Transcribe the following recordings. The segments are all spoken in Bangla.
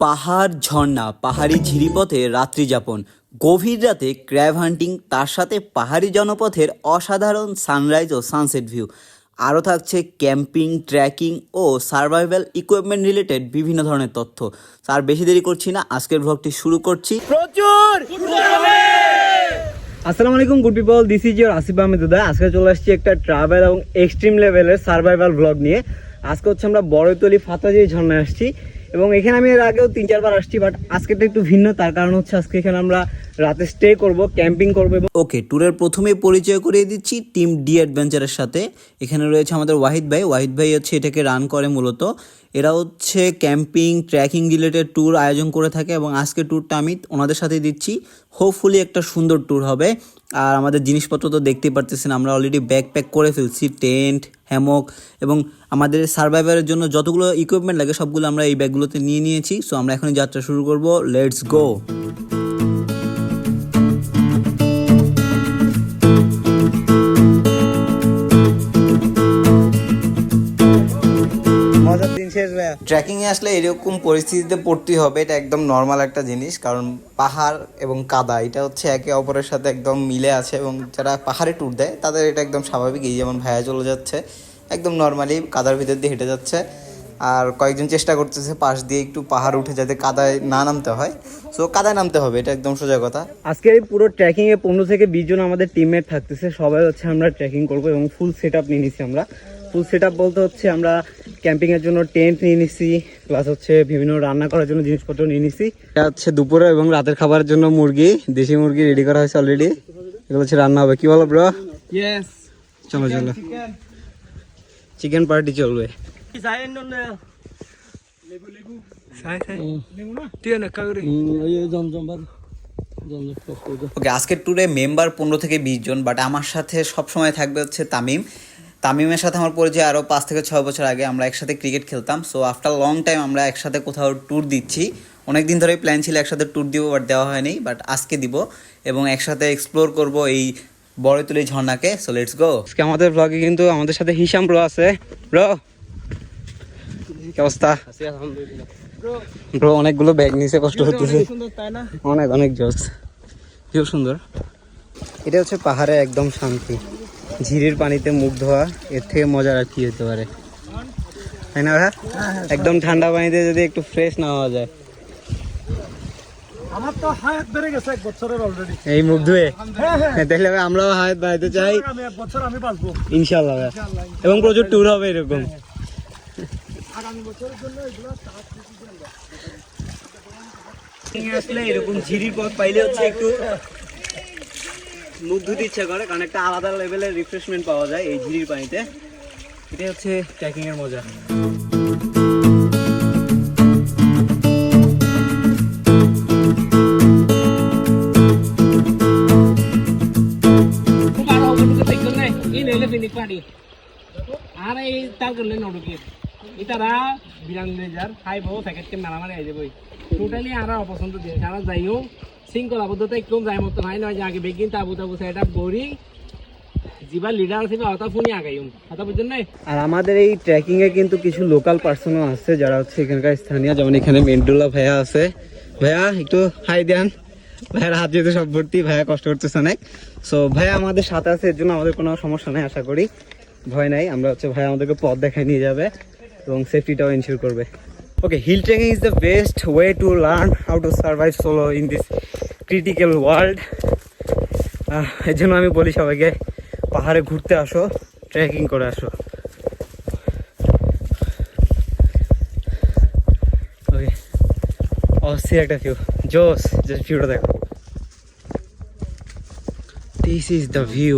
পাহাড় ঝর্ণা পাহাড়ি ঝিরিপথে রাত্রিযাপন গভীর রাতে ক্র্যাব হান্টিং তার সাথে পাহাড়ি জনপথের অসাধারণ সানরাইজ ও সানসেট ভিউ। আরও থাকছে ক্যাম্পিং ট্রেকিং ও সার্ভাইভাল ইকুইপমেন্ট রিলেটেড বিভিন্ন ধরনের তথ্য। আর বেশি দেরি করছি না আজকের ভ্লগটি শুরু করছি। প্রচুর! আসসালামু আলাইকুম good people this is your Asif Ahmed Uday. আজকে চলে আসছি একটা ট্রাভেল এবং এক্সট্রিম লেভেলের সার্ভাইভাল ব্লগ নিয়ে। আজকে হচ্ছে আমরা বড়তলি ফাতাজি ঝর্ণায় আসছি। এবং এখানে আমি এর আগেও তিন, চারবার আসছি বাট আজকেটা একটু ভিন্ন, তার কারণ হচ্ছে আজকে এখানে আমরা রাতে স্টে করব ক্যাম্পিং করব এবং ওকে ট্যুরের প্রথমেই পরিচয় করিয়ে দিচ্ছি টিম ডি অ্যাডভেঞ্চারের সাথে। এখানে রয়েছে আমাদের ওয়াহিদ ভাই। ওয়াহিদ ভাই হচ্ছে এটাকে রান করে মূলত। এরা হচ্ছে ক্যাম্পিং ট্রেকিং রিলেটেড ট্যুর আয়োজন করে থাকে এবং আজকে ট্যুরটা আমি ওনাদের সাথে দিচ্ছি। হোপফুলি একটা সুন্দর ট্যুর হবে। আর আমাদের জিনিসপত্র তো দেখতেই পারতেছেন, আমরা অলরেডি ব্যাগ প্যাক করে ফেলছি টেন্ট হ্যামক এবং আমাদের সার্ভাইভারের জন্য যতগুলো ইকুইপমেন্ট লাগে সবগুলো আমরা এই ব্যাগগুলোতে নিয়ে নিয়েছি। সো আমরা এখনই যাত্রা শুরু করব। লেটস গো শেষ ট্রেকিংয়ে আসলে এরকম পরিস্থিতিতে পড়তেই হবে এটা একদম নর্মাল একটা জিনিস। কারণ পাহাড় এবং কাদা এটা হচ্ছে একে অপরের সাথে একদম মিলে আছে এবং যারা পাহাড়ে ট্যুর দেয় তাদের এটা একদম স্বাভাবিক। এই যেমন ভাইয়া চলে যাচ্ছে একদম নর্মালি কাদার ভিতর দিয়ে হেঁটে যাচ্ছে। আর কয়েকজন চেষ্টা করতেছে পাশ দিয়ে একটু পাহাড় উঠে যাতে কাদায় না নামতে হয়। সো কাদায় নামতে হবে এটা একদম সোজা কথা। আজকের এই পুরো ট্রেকিং এ পনেরো থেকে বিশ জন আমাদের টিমমেট থাকতেছে। সবাই হচ্ছে আমরা ট্রেকিং করব এবং ফুল সেট আপ নিয়ে নিছি আমরা। ফুল সেট আপ বলতে হচ্ছে আমরা ক্যাম্পিং এর জন্য টেন্ট নিয়ে নিছি প্লাস হচ্ছে বিভিন্ন রান্না করার জন্য জিনিসপত্র নিয়ে নিছি। এটা হচ্ছে দুপুরে এবং রাতের খাবারের জন্য মুরগি দেশি মুরগি রেডি করা হয়েছে অলরেডি এগুলো হচ্ছে রান্না হবে। কি বলো ব্রো. চলো চলো. চিকেন পার্টি চলবে. ওকে আজকের ট্যুরে মেম্বার পনেরো থেকে বিশ জন বাট আমার সাথে সব সময় থাকবে হচ্ছে তামিম। তামিমের সাথে আমার পরিচয় আরও পাঁচ থেকে ছয় বছর আগে আমরা একসাথে ক্রিকেট খেলতাম সো আফটার লং টাইম আমরা একসাথে কোথাও ট্যুর দিচ্ছি। অনেক দিন ধরেই প্ল্যান ছিল একসাথে ট্যুর দিব বাট দেওয়া হয়নি বাট আজকে দিব এবং একসাথে এক্সপ্লোর করব এই বড়তুলি ঝর্ণাকে সো লেটস গো আজকে আমাদের ব্লগে কিন্তু আমাদের সাথে হিসাম ব্রো আছে। ব্রো কি অবস্থা? ব্রো অনেকগুলো ব্যাগ নিচে কষ্ট হচ্ছে Sundar তাই না? অনেক অনেক জোস। খুব সুন্দর। এটা হচ্ছে পাহাড়ে একদম শান্তি। ঝিরির পানিতে মুখ ধোয়া এর থেকে মজার আর কি হতে পারে। তাই না একদম ঠান্ডা পানিতে যদি একটু ফ্রেশ না হওয়া যায়। আমার তো হায়াত বেড়ে গেছে এক বছরের অলরেডি এই মুখ ধুয়ে? হ্যাঁ হ্যাঁ। ভাই আমরাও হাত বাড়াইতে চাই। আমি এক বছর আমি বাঁচবো। ইনশাল্লাহ এবং প্রচুর ট্যুর হবে এরকম। আগামী বছরের জন্য এগুলো আসলে এরকম ঝিরির পথ পাইলে হচ্ছে একটু মুখ ধুতে ইচ্ছা করে কারণ একটা আলাদা লেভেলের রিফ্রেশমেন্ট পাওয়া যায় এই ঝিরির পানিতে। এটাই হচ্ছে ট্রেকিং এর মজা। Padi. Ara এই তার করলে নড়ুকি ইতারা বিরান লেজার খাই বউ প্যাকেট কে মারা মারা যাবই টোটালি আরা অপছন্দ দিয়ে সারা যাইও শৃঙ্খলা আবদ্ধতা একটু যাই মতো হয় নয় যে আগে বেগিন তাবু তাবু আপ করি যিবা লিডার আছে অতা ফোনই আগাইম কথা বুঝছেন না আর আমাদের এই ট্রেকিং এ কিন্তু কিছু লোকাল পার্সনও আছে, যারা হচ্ছে এখানকার স্থানীয়, যেমন এখানে মেন্ডুলা ভাইয়া আছে। ভাইয়া, একটু হাই দেন। ভাইয়ার হাত যেহেতু সব ভর্তি, ভাইয়া কষ্ট করতেছে অনেক। সো ভাইয়া আমাদের সাথে আছে, এর জন্য আমাদের কোনো সমস্যা নেই, আশা করি। ভয় নাই, আমরা হচ্ছে ভাইয়া আমাদেরকে পথ দেখায় নিয়ে যাবে এবং সেফটিটাও এনশিওর করবে। Okay hill trekking is the best way to learn how to survive solo in this critical world এর জন্য আমি বলি সবাইকে, পাহাড়ে ঘুরতে আসো ট্রেকিং করে আসো ওকে অস্থির একটা ভিউ জোস জাস্ট ভিউটা দেখো। দিস ইজ দ্য ভিউ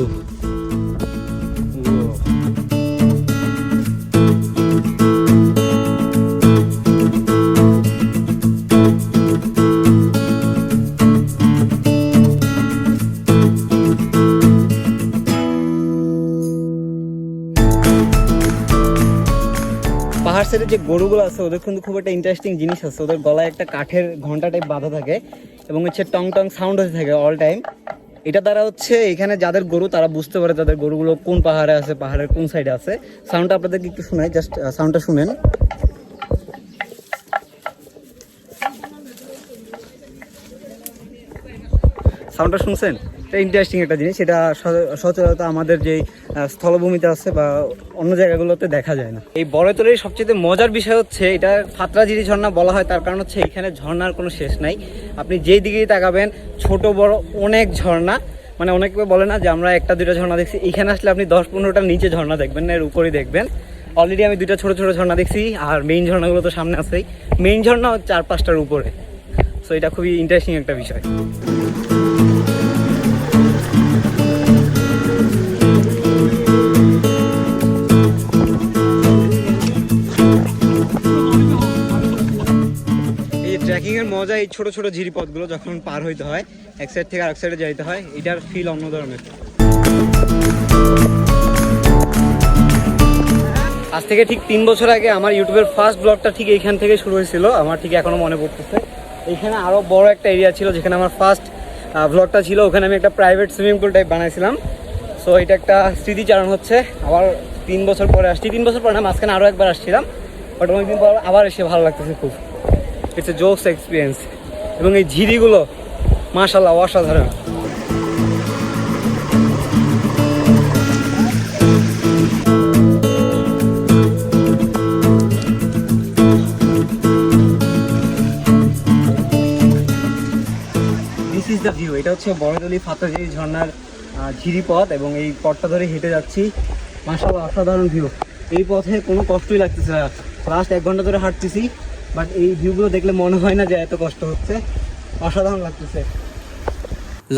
পাহাড় সাইডে যে গরুগুলো আছে, ওদের কিন্তু খুব একটা ইন্টারেস্টিং জিনিস আছে। ওদের গলায় একটা কাঠের ঘণ্টা টাইপ বাঁধা থাকে এবং হচ্ছে টং টং সাউন্ড হতে থাকে অল টাইম এটা দ্বারা হচ্ছে এখানে যাদের গরু, তারা বুঝতে পারে তাদের গরুগুলো কোন পাহাড়ে আছে, পাহাড়ের কোন সাইডে আছে। সাউন্ডটা আপনাদেরকে একটু শোনাই জাস্ট সাউন্ডটা শুনেন। সাউন্ডটা শুনছেন? এটা ইন্টারেস্টিং একটা জিনিস এটা সচরাচর আমাদের যে স্থলভূমিতে আছে বা অন্য জায়গাগুলোতে দেখা যায় না। এই বড়তলের সবচেয়ে মজার বিষয় হচ্ছে, এটা ফাতরাজিরি ঝর্ণা বলা হয়, তার কারণ হচ্ছে এখানে ঝর্ণার কোনো শেষ নাই। আপনি যেই দিকেই তাকাবেন, ছোট বড় অনেক ঝর্ণা। মানে অনেকে বলে না যে, আমরা একটা, দুইটা ঝর্ণা দেখছি। এখানে আসলে আপনি দশ পনেরোটার নিচে ঝর্ণা দেখবেন না, এর উপরেই দেখবেন। অলরেডি আমি দুইটা ছোট ছোট ঝর্ণা দেখছি, আর মেইন ঝর্ণাগুলো তো সামনে আছেই। মেইন ঝর্ণা চার পাঁচটার উপরে। সো এটা খুবই ইন্টারেস্টিং একটা বিষয়। এর মজা এই ছোট ছোট ঝিরি পথগুলো যখন পার হইতে হয়, এক সাইড থেকে আরেক সাইডে যাইতে হয়, এটার ফিল অন্য ধরনের। আজ থেকে ঠিক তিন বছর আগে আমার ইউটিউবের ফার্স্ট ব্লগটা ঠিক এইখান থেকে শুরু হয়েছিল, আমার ঠিক এখনও মনে পড়তেছে। এইখানে আরও বড় একটা এরিয়া ছিল যেখানে আমার ফার্স্ট ব্লগটা ছিল, ওখানে আমি একটা প্রাইভেট সুইমিং পুল টাইপ বানাইছিলাম। সো এটা একটা স্মৃতিচারণ হচ্ছে। আবার তিন বছর পরে আসছি। তিন বছর পরে না, মাঝখানে আরও একবার আসছিলাম বাট অনেকদিন পর আবার এসে ভালো লাগতেছে খুব। ইটস এ জোকস এক্সপিরিয়েন্স এবং এই ঝিরিগুলো মাশাল্লাহ অসাধারণ। ইজ দ্য ভিউ এটা হচ্ছে বড়দলি ফাতাঝিরি ঝর্ণার ঝিরি পথ এবং এই পথটা ধরে হেঁটে যাচ্ছি। মাশাআল্লাহ, অসাধারণ ভিউ এই পথে কোনো কষ্টই লাগতেছে না। লাস্ট এক ঘণ্টা ধরে হাঁটতেছি। বাট এই ভিউগুলো দেখলে মনে হয় না যে এত কষ্ট হচ্ছে। অসাধারণ লাগতেছে।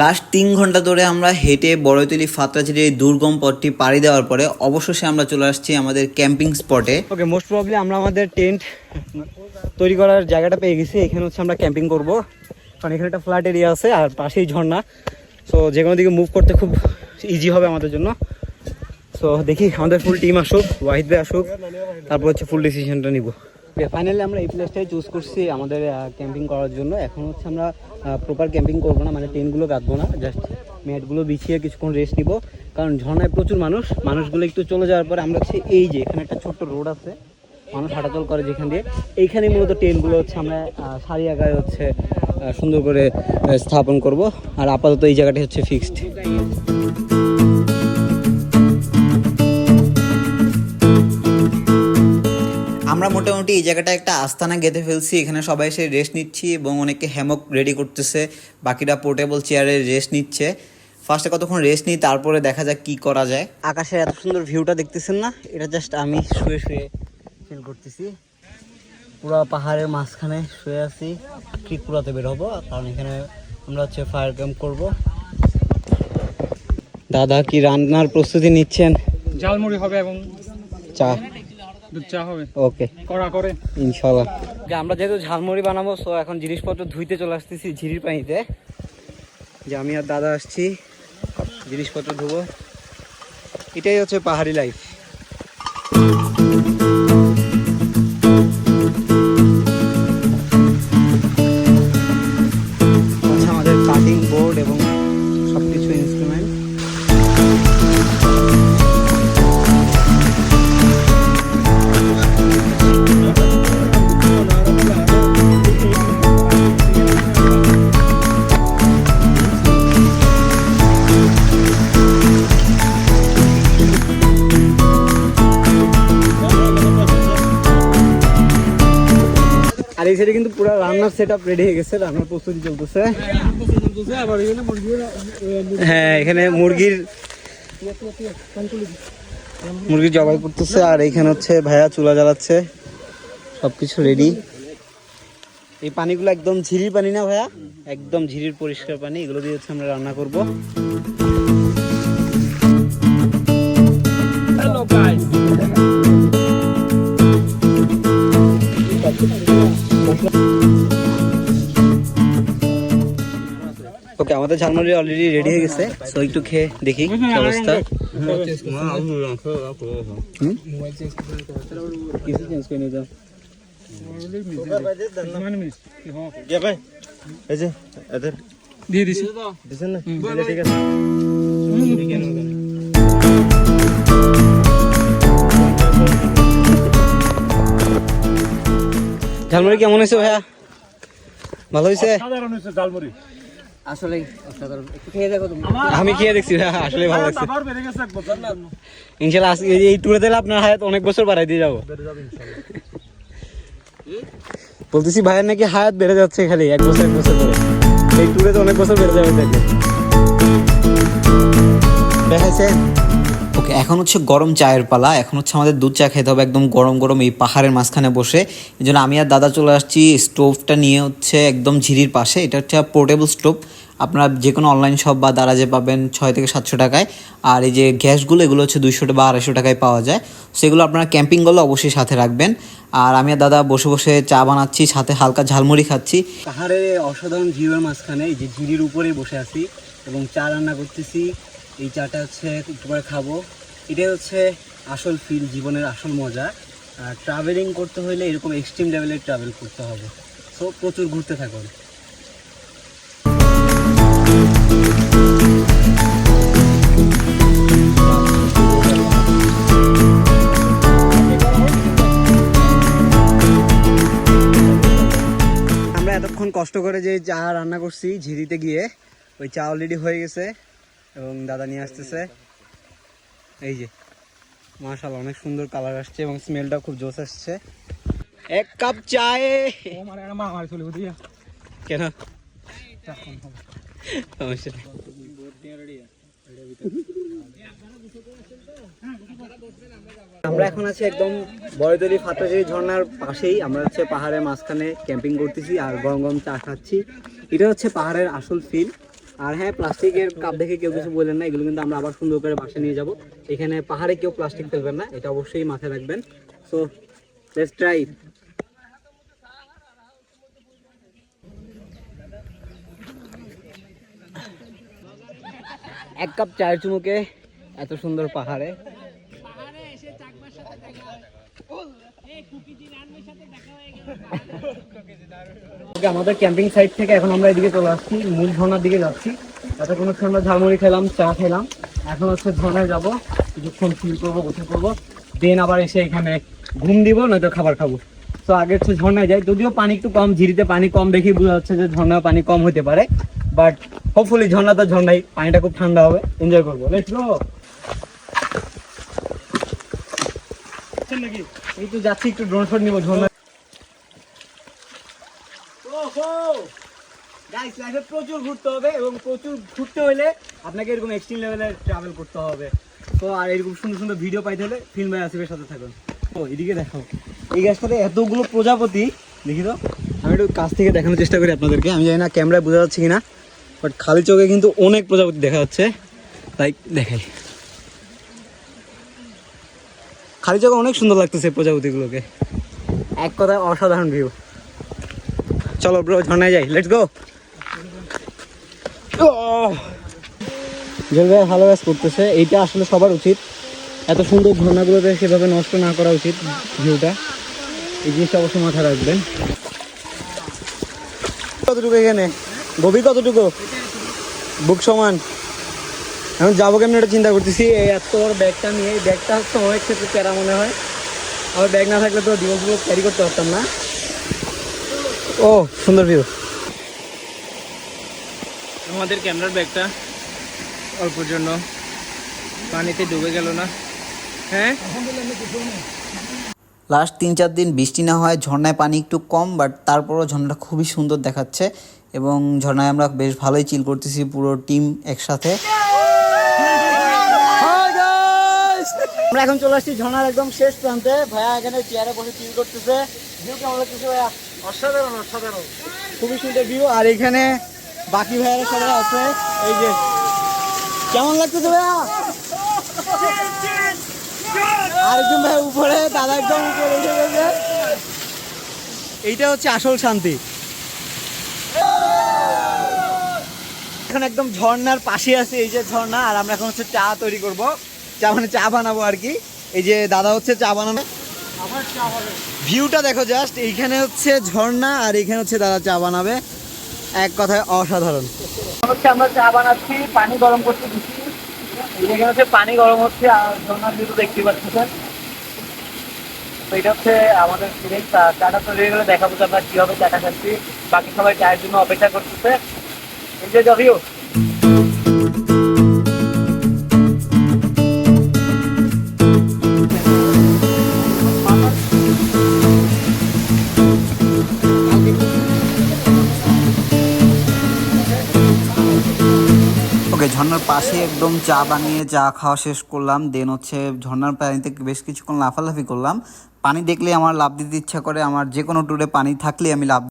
লাস্ট তিন ঘণ্টা ধরে আমরা হেঁটে বড়তলি ফাতরাঝিরির এই দুর্গম পথটি পাড়ি দেওয়ার পরে অবশেষে আমরা চলে আসছি আমাদের ক্যাম্পিং স্পটে ওকে মোস্ট প্রবলি আমরা আমাদের টেন্ট তৈরি করার জায়গাটা পেয়ে গেছি। এখানে হচ্ছে আমরা ক্যাম্পিং করব। কারণ এখানে একটা ফ্ল্যাট এরিয়া আছে আর পাশেই ঝর্ণা। সো যে কোনো দিকে মুভ করতে খুব ইজি হবে আমাদের জন্য। সো দেখি আমাদের ফুল টিম আসুক ওয়াহিদ ভাই আসুক তারপর হচ্ছে ফুল ডিসিশনটা নিব। ফাইনালি আমরা এই প্লেসটাই চুজ করছি আমাদের ক্যাম্পিং করার জন্য। এখন হচ্ছে আমরা প্রপার ক্যাম্পিং করব না মানে টেন্টগুলো গাঁথবো না জাস্ট ম্যাটগুলো বিছিয়ে কিছুক্ষণ রেস্ট নিব। কারণ ঝর্ণায় প্রচুর মানুষ, মানুষগুলো একটু চলে যাওয়ার পরে আমরা হচ্ছে এই যে, এখানে একটা ছোট্ট রোড আছে। মানুষ হাঁটাচল করে যেখান দিয়ে। এইখানে মূলত টেন্টগুলো হচ্ছে আমরা সারি আগায় হচ্ছে সুন্দর করে স্থাপন করব। আর আপাতত এই জায়গাটি হচ্ছে ফিক্সড আমরা মোটামুটি এই জায়গাটা একটা আস্তানা গেঁথে ফেলছি এখানে সবাই এসে রেস্ট নিচ্ছি এবং অনেকে হ্যামক রেডি করতেছে বাকিরা পোর্টেবল চেয়ারে রেস্ট নিচ্ছে। ফার্স্টে কতক্ষণ রেস্ট নিই তারপরে দেখা যাক কি করা যায়। আকাশের এত সুন্দর ভিউটা দেখতেছেন না? এটা জাস্ট আমি শুয়ে শুয়ে ফিল করতেছি। পুরো পাহাড়ের মাঝখানে শুয়ে আছি। ত্রিপুরাতে বের হব কারণ এখানে আমরা হচ্ছে ফায়ার ক্যাম্প করব। দাদা কি রান্নার প্রস্তুতি নিচ্ছেন? ঝালমুড়ি হবে এবং চা। দুধ চা হবে। ওকে। করা। করে ইনশাল্লাহ আমরা যেহেতু ঝালমুড়ি বানাবো তো এখন জিনিসপত্র ধুইতে চলে আসতেছি ঝিরির পানিতে। যে আমি আর দাদা আসছি জিনিসপত্র ধুবো। এটাই হচ্ছে পাহাড়ি লাইফ সাইডে কিন্তু পুরো রান্নার সেট আপ রেডি হয়ে গেছে, রান্নার প্রস্তুতি চলতেছে। হ্যাঁ এখানে মুরগির মুরগির জবাই করতেছে, আর এখানে হচ্ছে ভাইয়া চুলা জ্বালাচ্ছে, সবকিছু রেডি এই পানিগুলো একদম ঝিরির পানি না ভাইয়া? একদম ঝিরির পরিষ্কার পানি, এগুলো দিয়ে হচ্ছে আমরা রান্না করব। আমাদের ঝালমুড়ি অলরেডি রেডি হয়ে গেছে সো একটু খেয়ে দেখি কি অবস্থা হুম? কিছু চেঞ্জ করে নিয়ে যাও মানে মিনিট হ্যাঁ Ya ভাই এই যে এদের দিয়ে দিছি দিছেন না দিলে ঠিক আছে ঝালমুড়ি কেমন হয়েছে ভাইয়া ভালো হয়েছে সাধারণ হচ্ছে জালমুড়ি আসলে আমি খেয়ে দেখছি আসলে ভালো লাগছে। ইনশাল্লাহ এই- ট্যুরে দিলে আপনার হায়াত অনেক বছর বাড়াই দিয়ে যাব। বলতেছি ভাইয়ের নাকি হায়াত বেড়ে যাচ্ছে খালি এক বছর এক বছর করে এই ট্যুরে তো অনেক বছর বেড়ে যাবে দেখাইছেন ওকে এখন হচ্ছে গরম চায়ের পালা। এখন হচ্ছে আমাদের দুধ চা খেতে হবে একদম গরম গরম এই পাহাড়ের মাঝখানে বসে। এই জন্য আমি আর দাদা চলে আসছি স্টোভটা নিয়ে হচ্ছে একদম ঝিরির পাশে। এটা হচ্ছে পোর্টেবল স্টোভ আপনারা যে কোনো অনলাইন শপ বা দারাজে পাবেন ছয় থেকে সাতশো টাকায়। আর এই যে গ্যাসগুলো, এগুলো হচ্ছে দুইশো বা আড়াইশো টাকায় পাওয়া যায়। সেগুলো আপনারা ক্যাম্পিং করলে অবশ্যই সাথে রাখবেন। আর আমি দাদা বসে বসে চা বানাচ্ছি, সাথে হালকা ঝালমুড়ি খাচ্ছি। পাহাড়ে অসাধারণ ভিউয়ের মাঝখানে এই যে ঝিরির উপরেই বসে আছি এবং চা রান্না করতেছি। এই চাটা হচ্ছে একটু পরে খাব। এটাই হচ্ছে আসল ফিল জীবনের আসল মজা। আর ট্রাভেলিং করতে হলে এরকম এক্সট্রিম লেভেলের ট্রাভেল করতে হবে। সো প্রচুর ঘুরতে থাকুন। কষ্ট করে যে চা রান্না করছি, ঝিরিতে গিয়ে ওই চা অলরেডি হয়ে গেছে এবং দাদা নিয়ে আসতেছে। এই যে মাশাল অনেক সুন্দর কালার আসছে এবং স্মেলটা খুব জোস আসছে। এক কাপ চায়ে। কেন? সমস্যা নেই। আমরা এখন আছি একদম বড়দলি ফাতাশাড়ি ঝর্ণার পাশেই। আমরা হচ্ছে পাহাড়ের মাঝখানে ক্যাম্পিং করতেছি আর গরম গরম চা খাচ্ছি। এটা হচ্ছে পাহাড়ের আসল ফিল আর হ্যাঁ প্লাস্টিকের কাপ দেখে কেউ কিছু বললেন না, এগুলো কিন্তু আমরা আবার সুন্দর করে বাসে নিয়ে যাব। এখানে পাহাড়ে কেউ প্লাস্টিক ফেলবেন না, এটা অবশ্যই মাথায় রাখবেন। সো লেটস ট্রাই এক কাপ চায়ের চুমুকে এত সুন্দর পাহাড়ে। আমাদের ক্যাম্পিং সাইট থেকে এখন আমরা এদিকে চলে আসছি, মূল ঝর্ণার দিকে যাচ্ছি। তাতে কোনো ঠান্ডা ঝালমুড়ি খেলাম, চা খেলাম। এখন হচ্ছে ঝর্ণায় যাব, কিছুক্ষণ ফিল করব গোসল করব দেন আবার এসে এখানে ঘুম দিব, নয়তো খাবার খাব। তো আগে হচ্ছে ঝর্ণায় যাই, যদিও পানি একটু কম, ঝিরিতে পানি কম দেখেই বোঝা যাচ্ছে যে ঝর্ণায় পানি কম হতে পারে। বাট হোপফুলি ঝর্ণা তো ঝর্ণাই, পানিটা খুব ঠান্ডা হবে। এনজয় করব এই তো যাচ্ছি, একটু ড্রোন শট নিবো ঝর্ণা লাইফে প্রচুর ঘুরতে হবে এবং প্রচুর ঘুরতে হলে আপনাকে এরকম এক্সট্রিম লেভেলের ট্রাভেল করতে হবে। আর এরকম সুন্দর সুন্দর ভিডিও পাইতে হলে ফিল্ম সাথে ও, এদিকে এই এতগুলো প্রজাপতি, দেখি তো। আমি একটু কাছ থেকে দেখানোর চেষ্টা করি আপনাদেরকে। আমি জানি না ক্যামেরায় বোঝা যাচ্ছে কিনা বাট খালি চোখে কিন্তু অনেক প্রজাপতি দেখা যাচ্ছে। তাই দেখাই। খালি চোখে অনেক সুন্দর লাগতেছে প্রজাপতিগুলোকে। এক কথায় অসাধারণ ভিউ চলো ব্রো ঝর্ণায় যাই লেটস গো জল ভাই ভালো কাজ করতেছে, এইটা আসলে সবার উচিত। এত সুন্দর ঝর্ণাগুলোতে সেভাবে নষ্ট না করা উচিত, ভিউটা। এই জিনিসটা অবশ্যই মাথায় রাখবেন। কতটুকু এখানে? গভীর কতটুকু? বুক সমান। এখন যাব কেমন এটা চিন্তা করতেছি, এই এত বড় ব্যাগটা নিয়ে, এই ব্যাগটা হচ্ছে অনেক ক্ষেত্রে প্যারা মনে হয়। আমার ব্যাগ না থাকলে তো দিবসগুলো ক্যারি করতে পারতাম না। ও সুন্দর ভিউ আমাদের ক্যামেরার ব্যাগটা অল্পর জন্য। পানিতে ডুবে গেল না। হ্যাঁ? লাস্ট তিন চার দিন বৃষ্টি না হয় ঝর্ণায় পানি একটু কম বাট তারপরও ঝর্ণাটা খুবই সুন্দর দেখাচ্ছে। এবং ঝর্ণায় আমরা বেশ ভালোই চিল করতেছি পুরো টিম একসাথে। আমরা এখন চলে আসছি ঝর্ণার একদম শেষ প্রান্তে। ভাইয়া এখানে চেয়ারে বসে চিল করতেছে। ভিউ কেমন লাগতেছে ভাইয়া? খুবই সুন্দর ভিউ আর এখানে বাকি ভাইয়ারা সবাই আছে। এই যে, কেমন লাগতেছে ভাইয়া? আরেকজন ভাই উপরে, দাদা একদম উপরে উঠে গেছে। এইটা হচ্ছে আসল শান্তি। এখন একদম ঝর্ণার পাশে আছে এই যে ঝর্ণা, আর আমরা এখন হচ্ছে চা তৈরি করব। চা মানে চা বানাবো আর কি। এই যে দাদা হচ্ছে চা বানানো। ভিউটা দেখো জাস্ট এইখানে হচ্ছে ঝর্ণা আর এখানে হচ্ছে দাদা চা বানাবে। এক কথায় অসাধারণ। হচ্ছে আমরা চা বানাচ্ছি, পানি গরম করতে দিচ্ছি। এখানে হচ্ছে পানি গরম হচ্ছে আর ঝর্ণার ভিউ দেখতে পাচ্ছেন। তো এটা হচ্ছে আমাদের ফিলিংস চাটা তৈরি হয়ে গেলে দেখাবো যে আমরা কীভাবে চাটা খাচ্ছি। বাকি সবাই চায়ের জন্য অপেক্ষা করতেছে। এনজয় দ্য পাশে একদম চা বানিয়ে চা খাওয়া শেষ করলাম। দেন হচ্ছে ঝর্ণার পানিতে বেশ কিছুক্ষণ লাফালাফি করলাম। পানি দেখলে আমার লাভ দিতে ইচ্ছা করে। আমার যে কোনো ট্যুরে পানি থাকলে আমি লাভ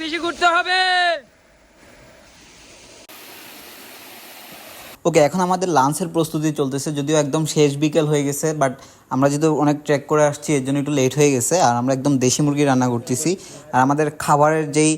বেশি ঘুরতে হবে। ওকে এখন আমাদের লাঞ্চের প্রস্তুতি চলতেছে, যদিও একদম শেষ বিকেল হয়ে গেছে বাট আমরা যেহেতু অনেক ট্রেক করে আসছি, এর জন্য একটু লেট হয়ে গেছে, আর আমরা একদম দেশি মুরগি রান্না করতেছি। আর আমাদের খাবারের যেই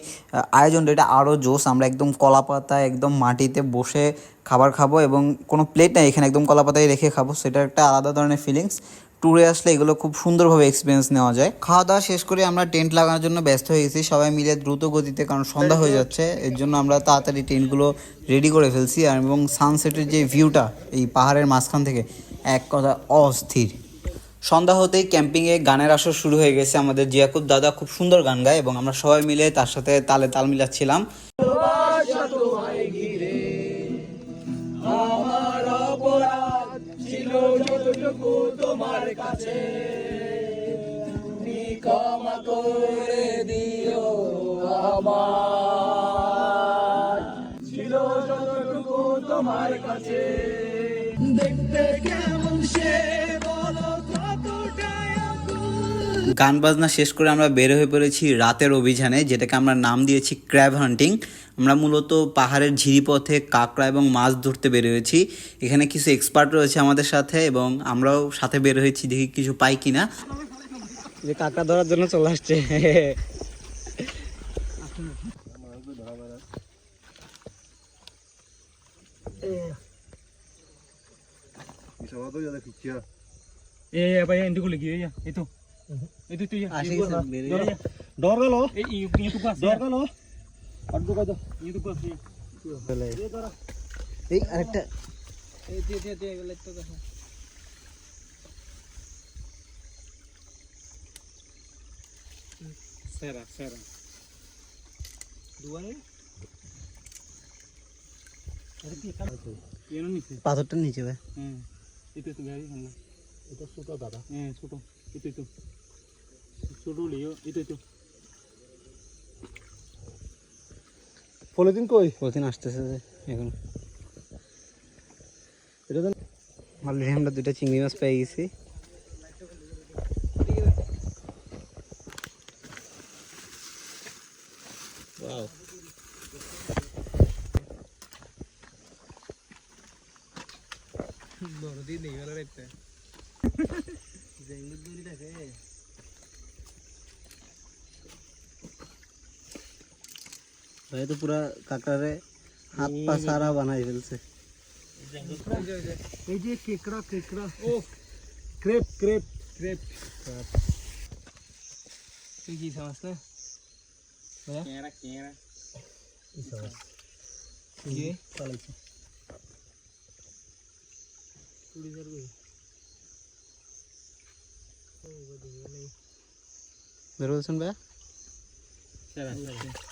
আয়োজনটা এটা আরও জোস আমরা একদম কলা পাতা একদম মাটিতে বসে খাবার খাব এবং কোনো প্লেট নেই, এখানে একদম কলা পাতায় রেখে খাব, সেটা একটা আলাদা ধরনের ফিলিংস ট্যুরে আসলে এগুলো খুব সুন্দরভাবে এক্সপিরিয়েন্স নেওয়া যায়। খাওয়া দাওয়া শেষ করে আমরা টেন্ট লাগানোর জন্য ব্যস্ত হয়ে গেছি। সবাই মিলে দ্রুত গতিতে, কারণ সন্ধ্যা হয়ে যাচ্ছে, এর জন্য আমরা তাড়াতাড়ি টেন্টগুলো রেডি করে ফেলছি। আর এবং সানসেটের যে ভিউটা এই পাহাড়ের মাঝখান থেকে, এক কথা অস্থির। সন্ধ্যা হতেই ক্যাম্পিংয়ে গানের আসর শুরু হয়ে গেছে। আমাদের জিয়াকুব দাদা খুব সুন্দর গান গায় এবং আমরা সবাই মিলে তার সাথে তালে তাল মিলাচ্ছিলাম। তোমার কাছে। তুমি ক্ষমা করে দিও আমার ছিল যতটুকু তোমার কাছে। গান বাজনা শেষ করে আমরা বের হয়ে পড়েছি রাতের অভিযানে যেটাকে আমরা নাম দিয়েছি ক্র্যাব হান্টিং আমরা মূলত পাহাড়ের ঝিরিপথে কাঁকড়া এবং মাছ ধরতে বের হয়েছি এখানে কিছু এক্সপার্ট রয়েছে আমাদের সাথে এবং আমরাও সাথে বের হয়েছি দেখি কিছু পাই কিনা যে কাঁকড়া ধরার জন্য চলে আসছে এ ভাই এন্ডগুলো গিয়ে যা এই তো এই আরেকটা এই দিয়ে দিয়ে দিয়ে গেলে। তো? দেখো। সেরা সেরা। দুয়ারে। আরে কি খাবে এনো নিচে। পাথরটা নিচে ভাই। হ্যাঁ। এটা তো গাড়ি এটা ছোট দাদা। হ্যাঁ ছোট। এটা itu. Suruh liyo, itu itu. Polythene কই পলিথিন আসতেছে যে এখন এটা তো অলরেডি আমরা দুইটা চিংড়ি মাছ পেয়ে গেছি নদী নেই গেল রেতে ভাই তো পুরা কাঁকড়ারে হাত পা সারা বানাই ফেলছে এই যে কেকড়া কেকড়া ও ক্রেপ ক্রেপ ক্রেপ তুই কি সমস না কেরা কেরা কি চালাইছে কুড়ি ধরবে বের বলছেন ভাই সেরা সেরা এই আনারে মেন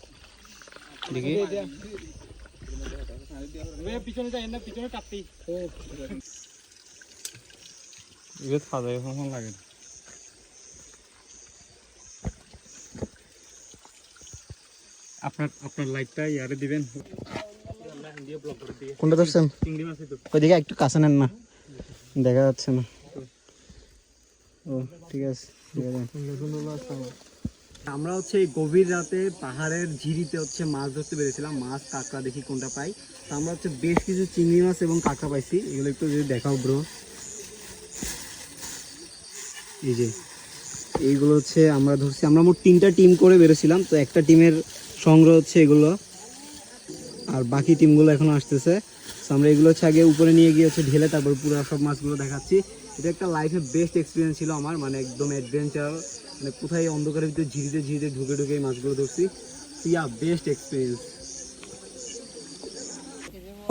দেখি। লাগে আপনার আপনার লাইটটা ইয়ারে দিবেন। কোনটা ধরছেন? ওইদিকে একটু কাছে নেন না। দেখা যাচ্ছে না। ও ঠিক আছে। ঠিক আছে। আমরা হচ্ছে এই গভীর রাতে পাহাড়ের ঝিরিতে হচ্ছে মাছ ধরতে পেরেছিলাম মাছ, কাঁকড়া দেখি কোনটা পাই। তো আমরা হচ্ছে বেশ কিছু চিংড়ি মাছ এবং কাঁকড়া পাইছি। এগুলো একটু যদি দেখাও ব্রো এই যে, এইগুলো হচ্ছে আমরা ধরছি। আমরা মোট তিনটা টিম করে বেরোছিলাম। তো একটা টিমের সংগ্রহ হচ্ছে এগুলো। আর বাকি টিমগুলো এখন আসতেছে। তো আমরা এগুলো হচ্ছে আগে উপরে নিয়ে গিয়ে হচ্ছে ঢেলে তারপর পুরো সব মাছগুলো দেখাচ্ছি। এটা একটা লাইফে বেস্ট এক্সপিরিয়েন্স ছিল আমার। মানে একদম অ্যাডভেঞ্চার মানে কোথায় অন্ধকারের ভিতরে ঝিরিতে ঝিরিতে ঢুকে ঢুকে এই মাছগুলো ধরছি। ইয়া বেস্ট এক্সপিরিয়েন্স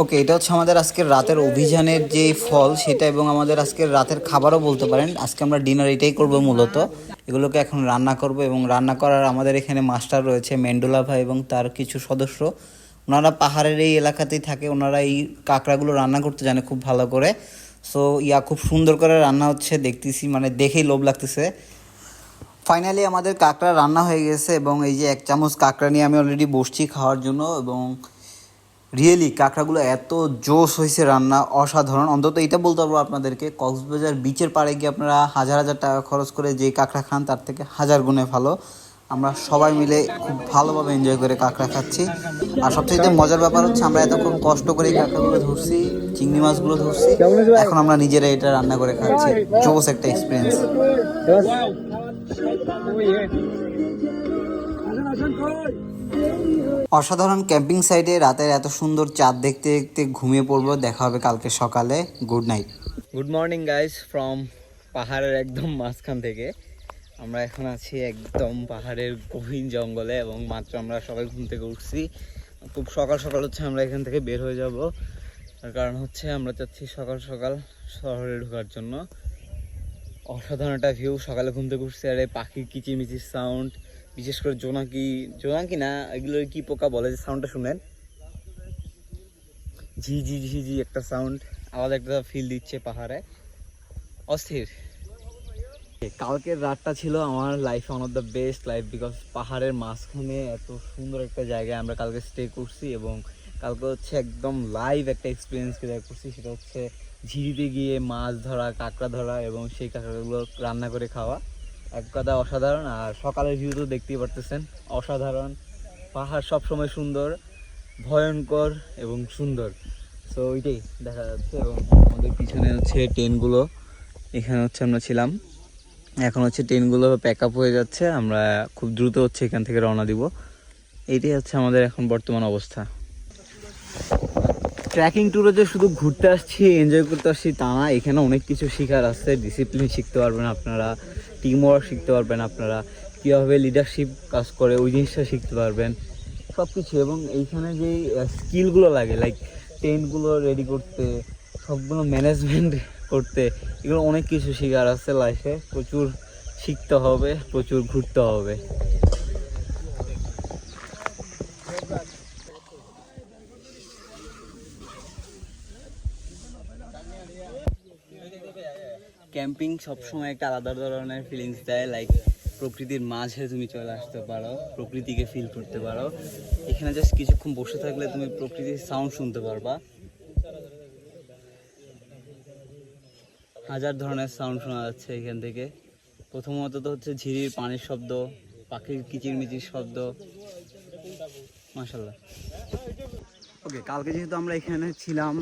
ওকে এটা হচ্ছে আমাদের আজকের রাতের অভিযানের যে ফল, সেটা এবং আমাদের আজকের রাতের খাবারও বলতে পারেন। আজকে আমরা ডিনার এটাই করব মূলত। এগুলোকে এখন রান্না করব এবং রান্না করার আমাদের এখানে মাস্টার রয়েছে, মেন্ডোলা ভাই এবং তার কিছু সদস্য। ওনারা পাহাড়ের এই এলাকাতেই থাকে, ওনারা এই কাঁকড়াগুলো রান্না করতে জানে খুব ভালো করে। সো ইয়া, খুব সুন্দর করে রান্না হচ্ছে, দেখতেছি মানে দেখেই লোভ লাগতেছে। ফাইনালি আমাদের কাঁকড়া রান্না হয়ে গেছে এবং এই যে এক চামচ কাঁকড়া নিয়ে আমি অলরেডি বসছি খাওয়ার জন্য এবং রিয়েলি কাঁকড়াগুলো এত জোশ হয়েছে রান্না অসাধারণ। অন্তত এটা বলতে পারব আপনাদেরকে, কক্সবাজার বিচের পাড়ে গিয়ে আপনারা হাজার হাজার টাকা খরচ করে যে কাঁকড়া খান তার থেকে হাজার গুণে ভালো। আমরা সবাই মিলে খুব ভালোভাবে এনজয় করে কাঁকড়া খাচ্ছি। আর সবচেয়ে মজার ব্যাপার হচ্ছে আমরা এতক্ষণ কষ্ট করে কাঁকড়াগুলো ধরছি, চিংড়ি মাছগুলো ধরছি, এখন আমরা নিজেরা এটা রান্না করে খাচ্ছি। জোস একটা এক্সপিরিয়েন্স অসাধারণ ক্যাম্পিং সাইটে রাতের এত সুন্দর চাঁদ দেখতে দেখতে ঘুমিয়ে পড়ব। দেখা হবে কালকে সকালে। Good night good morning guys from পাহাড়ের একদম মাঝখান থেকে। আমরা এখন আছি একদম পাহাড়ের গভীর জঙ্গলে এবং মাত্র আমরা সবাই ঘুম থেকে উঠছি। খুব সকাল সকাল হচ্ছে আমরা এখান থেকে বের হয়ে যাব। তার কারণ হচ্ছে আমরা চাচ্ছি সকাল সকাল শহরে ঢোকার জন্য। অসাধারণ একটা ভিউ সকালে ঘুম থেকে উঠছি, আর এই পাখির কিচিমিচির সাউন্ড বিশেষ করে জোনাকি জোনাকি না এগুলো কি পোকা বলে, যে সাউন্ডটা শুনেন ঝি ঝি ঝি ঝি একটা সাউন্ড আলাদা একটা ফিল দিচ্ছে পাহাড়ে। অস্থির। কালকের রাতটা ছিল আমার লাইফে one of the best life because পাহাড়ের মাঝখানে এত সুন্দর একটা জায়গায় আমরা কালকে স্টে করছি এবং কালকে হচ্ছে একদম লাইভ একটা এক্সপিরিয়েন্স ক্রিয়েট করছি, সেটা হচ্ছে ঝিরিতে গিয়ে মাছ ধরা, কাঁকড়া ধরা এবং সেই কাঁকড়াগুলো রান্না করে খাওয়া এক কথা অসাধারণ। আর সকালের ভিউ তো দেখতেই পারতেছেন, অসাধারণ। পাহাড় সবসময় সুন্দর, ভয়ঙ্কর এবং সুন্দর। সো ওইটাই দেখা যাচ্ছে এবং আমাদের পিছনে হচ্ছে ট্রেনগুলো, এখানে হচ্ছে আমরা ছিলাম। এখন হচ্ছে ট্রেনগুলো প্যাক আপ হয়ে যাচ্ছে, আমরা খুব দ্রুত হচ্ছে এখান থেকে রওনা দিব। এইটাই হচ্ছে আমাদের এখন বর্তমান অবস্থা। ট্রেকিং ট্যুরে যে শুধু ঘুরতে আসছি এনজয় করতে আসছি, তা না, এখানে অনেক কিছু শেখার আছে। ডিসিপ্লিন শিখতে পারবেন আপনারা টিম ওয়ার্ক শিখতে পারবেন আপনারা, কীভাবে লিডারশিপ কাজ করে, ওই জিনিসটা শিখতে পারবেন সব কিছু এবং এইখানে যে স্কিলগুলো লাগে লাইক টেন্টগুলো রেডি করতে, সবগুলো ম্যানেজমেন্ট করতে, এগুলো অনেক কিছু শেখার আছে লাইফে প্রচুর শিখতে হবে, প্রচুর ঘুরতে হবে। ক্যাম্পিং সবসময় একটা আলাদা ধরনের ফিলিংস দেয় লাইক প্রকৃতির মাঝে তুমি চলে আসতে পারো, প্রকৃতিকে ফিল করতে পারো। এখানে জাস্ট কিছুক্ষণ বসে থাকলে তুমি প্রকৃতির সাউন্ড শুনতে পারবা। হাজার ধরনের সাউন্ড শোনা যাচ্ছে এখান থেকে। প্রথমত তো হচ্ছে ঝিরির পানির শব্দ, পাখির কিচিরমিচির শব্দ। মাশাল্লাহ ওকে কালকে যেহেতু আমরা এখানে ছিলাম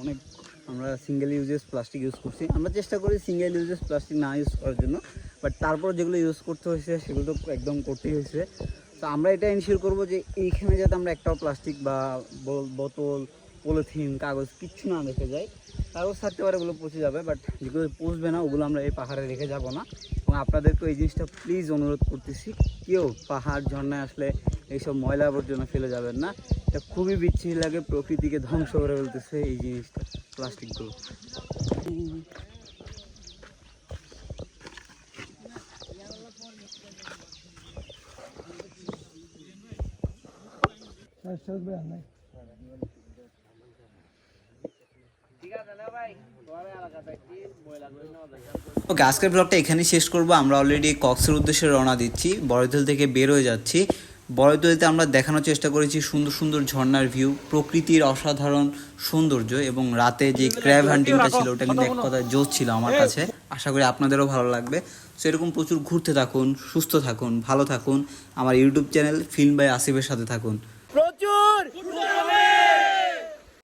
অনেক আমরা সিঙ্গেল ইউজেস প্লাস্টিক ইউজ করছি। আমরা চেষ্টা করি সিঙ্গেল ইউজেস প্লাস্টিক না ইউজ করার জন্য বাট তারপর যেগুলো ইউজ করতে হয়েছে, সেগুলো তো একদম করতেই হয়েছে। তো আমরা এটা ইনশিওর করব যে এইখানে যাতে আমরা একটাও প্লাস্টিক বা বোতল পলিথিন কাগজ কিচ্ছু না রেখে যাই। কাগজ থাকতে পারে, ওগুলো পচে যাবে বাট যেগুলো পচবে না, ওগুলো আমরা এই পাহাড়ে রেখে যাব না। এবং আপনাদেরকে এই জিনিসটা প্লিজ অনুরোধ করতেছি, কেউ পাহাড় ঝর্ণায় আসলে এইসব ময়লা আবর্জনা ফেলে যাবেন না। এটা খুবই বিচ্ছিরি লাগে, প্রকৃতিকে ধ্বংস করে ফেলতেছে এই জিনিসটা। প্লাস্টিকগুলো ওকে আজকের ব্লগটা এখানেই শেষ করব। আমরা অলরেডি কক্সের উদ্দেশ্যে রওনা দিচ্ছি। বড়দিল থেকে বের হয়ে যাচ্ছি। বড়দুয়ারিতে আমরা দেখানোর চেষ্টা করেছি সুন্দর সুন্দর ঝর্নার ভিউ প্রকৃতির অসাধারণ সৌন্দর্য এবং রাতে যে ক্র্যাব হান্টিংটা ছিল, ওটা কিন্তু এক কথা জোশ ছিল আমার কাছে। আশা করি আপনাদেরও ভালো লাগবে। সো এরকম প্রচুর ঘুরতে থাকুন, সুস্থ থাকুন, ভালো থাকুন। আমার ইউটিউব চ্যানেল ফিল্ম বাই আসিফের সাথে থাকুন।